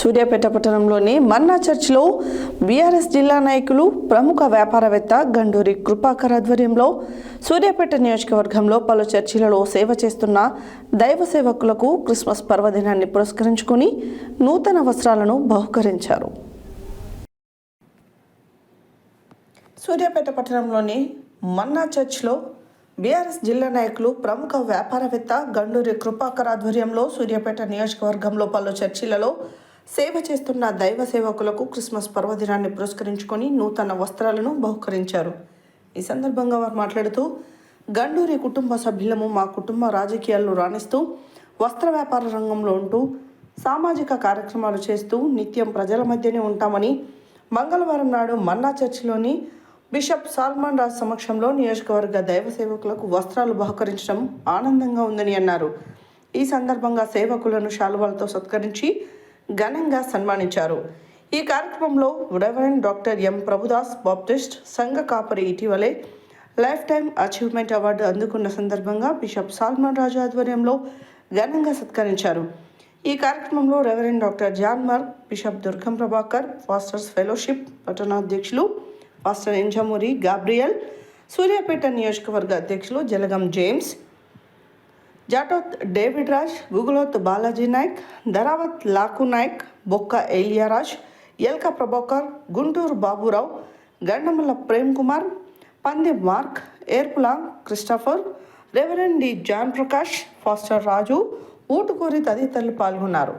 సూర్యాపేట పట్టణంలోని మన్నా చర్చ్లో బీఆర్ఎస్ జిల్లా నాయకులు ప్రముఖ వ్యాపారవేత్త గండూరి కృపాకర్ ఆధ్వర్యంలో సూర్యాపేట నియోజకవర్గంలో పలు చర్చిలలో సేవ చేస్తున్న దైవ సేవకులకు క్రిస్మస్ పర్వదినాన్ని పురస్కరించుకుని నూతన వస్త్రాలను బహుకరించారు. సూర్యాపేట పట్టణంలోని మన్నా చర్చ్లో బీఆర్ఎస్ జిల్లా నాయకులు ప్రముఖ వ్యాపారవేత్త గండూరి కృపాకర్ ఆధ్వర్యంలో సూర్యాపేట నియోజకవర్గంలో పలు చర్చిలలో సేవ చేస్తున్న దైవ సేవకులకు క్రిస్మస్ పర్వదినాన్ని పురస్కరించుకొని నూతన వస్త్రాలను బహుకరించారు. ఈ సందర్భంగా వారు మాట్లాడుతూ గండూరి కుటుంబ సభ్యులము మా కుటుంబ రాజకీయాల్లో రాణిస్తూ వస్త్ర వ్యాపార రంగంలో ఉంటూ సామాజిక కార్యక్రమాలు చేస్తూ నిత్యం ప్రజల మధ్యనే ఉంటామని మంగళవారం నాడు మన్నా చర్చిలోని బిషప్ సాల్మాన్ రాజ్ సమక్షంలో నియోజకవర్గ దైవ సేవకులకు వస్త్రాలు బహుకరించడం ఆనందంగా ఉందని అన్నారు. ఈ సందర్భంగా సేవకులను శాలువాలతో సత్కరించి ఘనంగా సన్మానించారు. ఈ కార్యక్రమంలో reverend doctor M Prabhudas Baptist సంఘ కాపరి ఇటీవలే లైఫ్ టైం అచీవ్మెంట్ అవార్డు అందుకున్న సందర్భంగా బిషప్ సాల్మాన్ రాజు ఆధ్వర్యంలో ఘనంగా సత్కరించారు. ఈ కార్యక్రమంలో reverend doctor John Mark bishop Durgam Prabhakar pastors fellowship పట్టణాధ్యక్షులు pastor Enjamuri Gabriel Suryapet నియోజకవర్గ అధ్యక్షులు జలగం జేమ్స్ జాటోత్ డేవిడ్ రాజ్ గుగులోత్ బాలాజీ నాయక్ ధరావత్ లాకు నాయక్ బొక్క ఏలియారాజ్ ఎల్క Prabhakar Guntur Baburao Gandamalla Prem Kumar Pandi Mark Erpula Christopher reverend D John Prakash pastor Raju Utukuri తదితరులు పాల్గొన్నారు.